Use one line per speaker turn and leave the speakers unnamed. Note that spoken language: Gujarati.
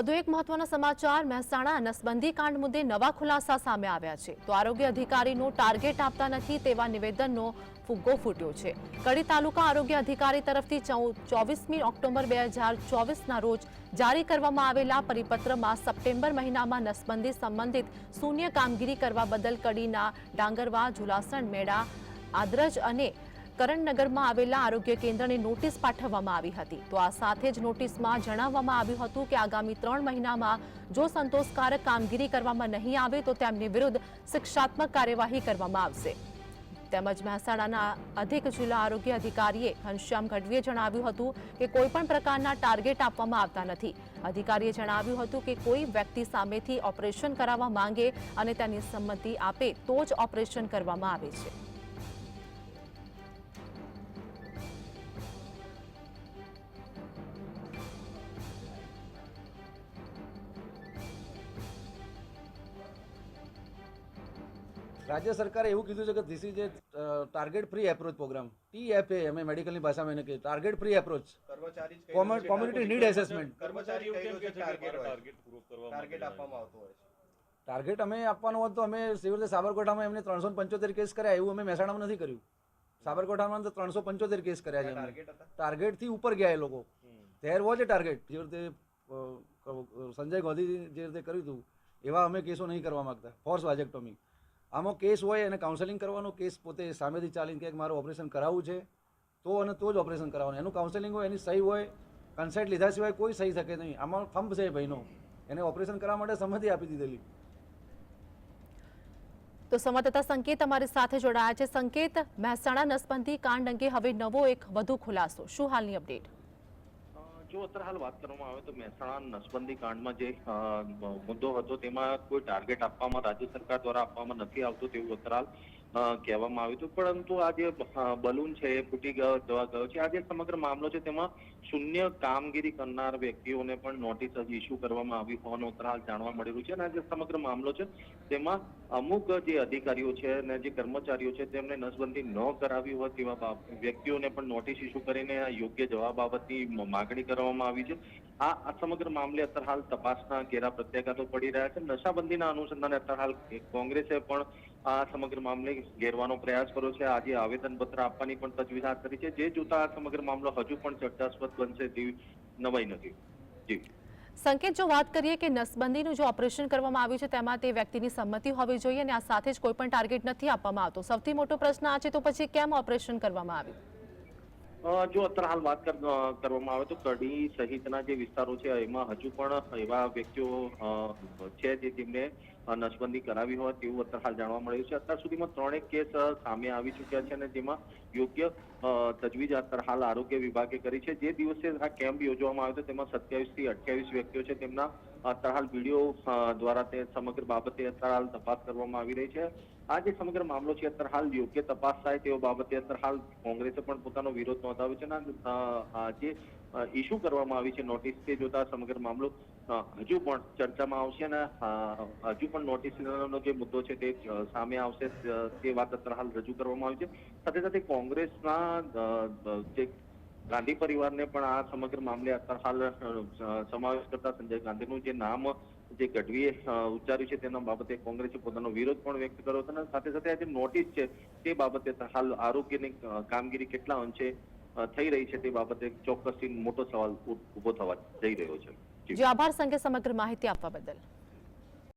વધુ એક મહત્વના સમાચાર, મહેસાણા નસબંધી કાંડ મુદ્દે નવા ખુલાસા સામે આવ્યા છે. તો આરોગ્ય અધિકારીનું ટાર્ગેટ આપતા નથી તેવા નિવેદનનો ફુગ્ગો ફૂટ્યો છે. કડી તાલુકા આરોગ્ય અધિકારી તરફથી ચોવીસમી ઓક્ટોબર બે હજાર ચોવીસના રોજ જારી કરવામાં આવેલા પરિપત્રમાં સપ્ટેમ્બર મહિનામાં નસબંધી સંબંધિત શૂન્ય કામગીરી કરવા બદલ કડીના ડાંગરવા, ઝુલાસણ મેળા, આદ્રજ અને કરણનગરમાં આવેલા આરોગ્ય કેન્દ્રને નોટિસ પાઠવવામાં આવી હતી. તો આ સાથે જ નોટિસમાં જણાવવામાં આવ્યું હતું કે આગામી ત્રણ મહિનામાં જો સંતોષકારક કામગીરી કરવામાં નહીં આવે તો તેમની વિરુદ્ધ શિક્ષાત્મક કાર્યવાહી કરવામાં આવશે. તેમજ મહેસાણાના અધિક જિલ્લા આરોગ્ય અધિકારીએ ઘનશ્યામ ગઢવીએ જણાવ્યું હતું કે કોઈ પણ પ્રકારના ટાર્ગેટ આપવામાં આવતા નથી. અધિકારીએ જણાવ્યું હતું કે કોઈ વ્યક્તિ સામેથી ઓપરેશન કરાવવા માંગે અને તેની સંમતિ આપે તો જ ઓપરેશન કરવામાં આવે છે.
રાજ્ય સરકારે એવું કીધું છે કે this is a target free approach program TFA અમે મેડિકલની ભાષામાં એને કહીએ ટાર્ગેટ ફ્રી એપ્રોચ
કર્મચારી કોમ્યુનિટી નીડ એસેસમેન્ટ ટાર્ગેટ હોય.
ટાર્ગેટ પૂરો કરવા
ટાર્ગેટ આપવામાં આવતો હોય
ટાર્ગેટ અમે આપવાનું હોત તો અમે સિવિલ સાબરકાંઠામાં એમને ત્રણસો પંચોતેર કેસ કર્યા એવું અમે મહેસાણામાં નથી કર્યું. સાબરકાંઠામાં તો ત્રણસો પંચોતેર કેસ કર્યા છે અમે ટાર્ગેટથી ઉપર ગયા એ લોકો. ધેર વોઝ એ ટાર્ગેટ જે રીતે સંજય ગોધી જે રીતે કર્યું હતું એવા અમે કેસો નહીં કરવા માંગતા. Force vasectomy. આમાં કેસ હોય અને કાઉન્સેલિંગ કરવાનો કેસ પોતે સામેથી ચાલીને કે મારું ઓપરેશન કરાવવું છે, તો અને તો જ ઓપરેશન કરાવવાનું. એનું કાઉન્સેલિંગ હોય, એની સહી હોય કન્સેન્ટ લીધા સિવાય કોઈ સહી શકે નહીં. આમાં ફંપ છે ભાઈનો. એને ઓપરેશન કરવા માટે સંમતિ આપી દીધેલી.
તો સંવાદદાતા સંકેત અમારી સાથે જોડાયા છે. સંકેત મહેસાણા નસબંધી કાંડ અંગે હવે નવો એક વધુ ખુલાસો. શું હાલની અપડેટ
જો અત્યારે હાલ વાત કરવામાં આવે તો મહેસાણા નસબંધી કાંડમાં જે મુદ્દો હતો તેમાં કોઈ ટાર્ગેટ આપવામાં રાજ્ય સરકાર દ્વારા આપવામાં નથી આવતું તેવું અત્યારે કહેવામાં આવ્યું હતું. પરંતુ આ જે બલૂન છે એ ફૂટી જવા ગયો છે. આ જે સમગ્ર મામલો છે તેમાં શૂન્ય કામગીરી કરનાર વ્યક્તિઓને પણ નોટિસ હજી ઇસ્યુ કરવામાં આવી હોવાનો હાલ જાણવા મળી રહ્યું છે. અને આ જે સમગ્ર મામલો છે તેમાં અમુક જે અધિકારીઓ છે અને જે કર્મચારીઓ છે તેમને નસબંધી ન કરાવી હોય તેવા વ્યક્તિઓને પણ નોટિસ ઇસ્યુ કરીને આ યોગ્ય જવાબ બાબતની માગણી કરવામાં આવી છે. આ સમગ્ર મામલે અત્યારે હાલ તપાસના ઘેરા પ્રત્યાઘાતો પડી રહ્યા છે. નશાબંધીના અનુસંધાને અત્યારે હાલ કોંગ્રેસે પણ આ સમગ્ર મામલે ઘેરવાનો પ્રયાસ કર્યો છે. આજે આવેદનપત્ર આપવાની પણ તજવીજ હાથ કરી છે. જે જોતા આ સમગ્ર મામલો હજુ પણ ચર્ચાસ્પદ બનશે તેવી નવાઈ નથી. જી.
સંકેત જો વાત કરીએ કે નસબંધીનું જો ઓપરેશન કરવામાં આવ્યું છે, તેમાં તે વ્યક્તિની સંમતિ હોવી જોઈએ અને આ સાથે જ કોઈ પણ ટાર્ગેટ નથી આપવામાં આવતો. સૌથી મોટો પ્રશ્ન આ છે, તો પછી કેમ ઓપરેશન કરવામાં આવ્યું?
જો અત્યારે હાલ વાત કરવામાં આવે તો કડી સહિતના જે વિસ્તારો છે એમાં હજુ પણ એવા વ્યક્તિઓ છે જે જેમને અ, નસબંધી કરાવી હોય તેવું અત્યારે હાલ જાણવા મળ્યું છે. અત્યાર સુધીમાં ત્રણેક કેસ સામે આવી ચૂક્યા છે અને જેમાં યોગ્ય તજવીજ અત્યારે હાલ આરોગ્ય વિભાગે કરી છે. જે દિવસે આ કેમ્પ યોજવામાં આવ્યો હતો તેમાં સત્યાવીસથી અઠ્યાવીસ વ્યક્તિઓ છે. તેમના અત્યારે હાલ વીડિયો દ્વારા તે સમગ્ર બાબતે અત્યારે હાલ તપાસ કરવામાં આવી રહી છે. આ જે સમગ્ર મામલો છે, અત્યારે હાલ યોગ્ય તપાસ થાય તેવો બાબતે અત્યારે હાલ કોંગ્રેસે પણ પોતાનો વિરોધ નોંધાવ્યો છે અને જે ઇસ્યુ કરવામાં આવી છે નોટિસ તે જોતા સમગ્ર મામલો હજુ પણ ચર્ચામાં આવશે અને હજુ પણ નોટિસનો જે મુદ્દો છે તે સામે આવશે તે વાત અત્યારે હાલ રજૂ કરવામાં આવી છે. સાથે સાથે કોંગ્રેસના જે ગાંધી પરિવારને પણ આ સમગ્ર મામલે હાલ સમાવેશ કરતા સંજય ગાંધીનું જે નામ, જે ગઢવીએ ઉચ્ચાર્યું છે તેના બાબતે કોંગ્રેસે પોતાનો વિરોધ પણ વ્યક્ત કર્યો હતો અને સાથે સાથે આ જે નોટિસ છે તે બાબતે હાલ આરોગ્યની કામગીરી કેટલા અંશે થઈ રહી છે તે બાબતે ચોક્કસથી મોટો સવાલ ઊભો થવા જઈ રહ્યો છે.
જી આભાર સંઘે સમગ્ર માહિતી આપવા બદલ.